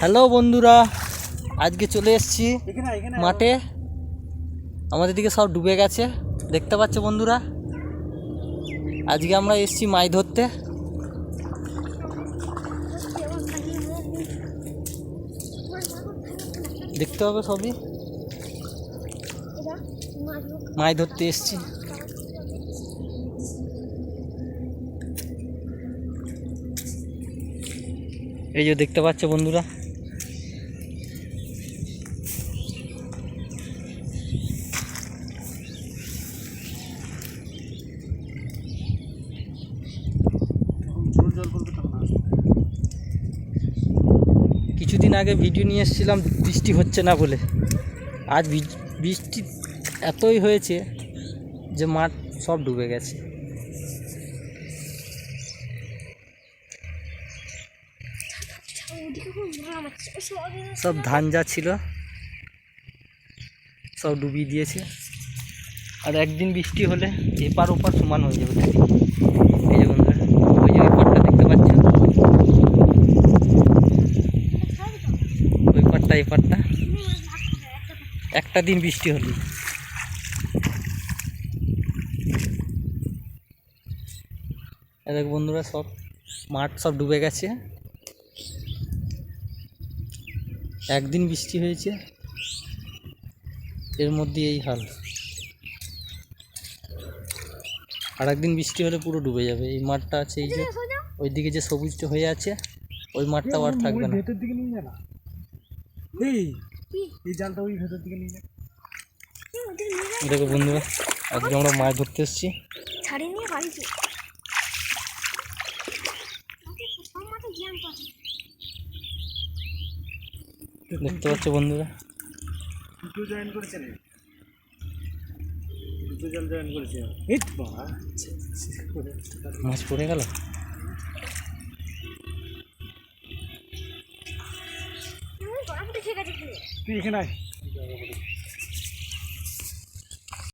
Hello বন্ধুরা আজকে চলে এসেছি মাঠে। আমাদের দিকে সব ডুবে গেছে দেখতে পাচ্ছ বন্ধুরা? আজকে আমরা এসেছি মাছ ধরতে। দেখতে হবে সবই। মাছ ধরতে এসেছি। এই যে দেখতে পাচ্ছ বন্ধুরা কিছুদিন আগে ভিডিও নিয়ে এসেছিলাম, বৃষ্টি হচ্ছে না বলে। আজ বৃষ্টি এতই হয়েছে যে মাঠ সব ডুবে গেছে। সব ধান যা ছিল, সব ডুবিয়ে দিয়েছে। আর একদিন বৃষ্টি হলে এপার ওপার সমান হয়ে যাবে দেখি এই যে বন্ধুরা ওই যে ওই পাটটা দেখতে পাচ্ছ পাটটা এই পাটটা একটা দিন বৃষ্টি হলে। দেখ বন্ধুরা সব মাঠ সব ডুবে গেছে। একদিন বৃষ্টি হয়েছে। এর মধ্যে এই হাল। আর একদিন বৃষ্টি হলে পুরো ডুবে যাবে। এই মাঠটা আছে এই যে ওইদিকে যে সবুজটা হয়ে আছে ওই মাঠটাও আর থাকবে না ভেতর দিকে নিয়ে যা না এই এই জালটা ওই ভেতর দিকে নিয়ে দেখো বন্ধুরা আজকে আমরা মাছ ধরতে এসেছি। ছাড়িয়ে নিয়ে বাড়িতে দেখতে পাচ্ছ বন্ধুরা? দুটো জয়েন করেছে দুটো জল জয়েন করেছে। মাছ পড়ে গেল? ঠিক আছে তুই এখানে আয়।